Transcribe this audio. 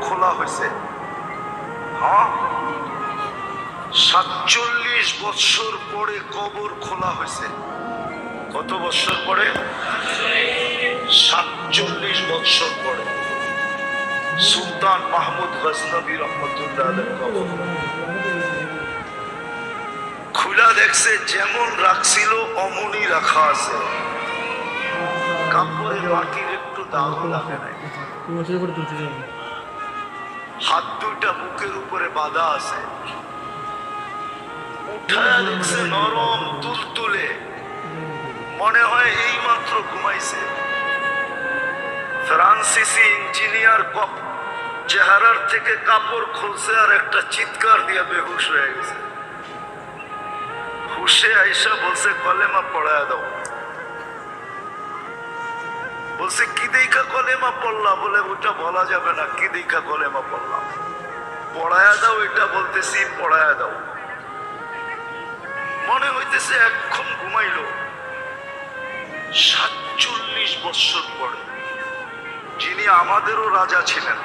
খোলা হয়েছে। হ্যাঁ? সাতচল্লিশ বৎসর পরে কবর খোলা হয়েছে। কত বৎসর পরে? সাতচল্লিশ বৎসর পরে। সুলতান মাহমুদ গজনবী রহমতুল্লাহ কবর। খুলা দেখছে, যেমন রাখছিল, অমনই রাখা আছে। কাপড়ে মাটির একটু দাগ লাগে নাই। হাত দুইটা বুকের উপরে বাঁধা আছে। উঠায় দেখছে নরম তুলতুলে। মনে হয় এই মাত্র ঘুমাইছে। ফ্রান্সিসি ইঞ্জিনিয়ার কপ চেহারার থেকে কাপড় খুলছে আর একটা চিৎকার দিয়ে বেহুশ হয়ে গেছে। হুশে আইসা বলছে বলছে, কি দেখা কলেমা পড়লা? বলে, ওটা বলা যাবে না। কি দেখা কলেমা পড়লাম পড়ায়া দাও, এটা বলতেছি, পড়ায়া দাও। মনে হইতেছে এখন ঘুমাইল। সাতচল্লিশ বৎসর পরে যিনি আমাদেরও রাজা ছিলেন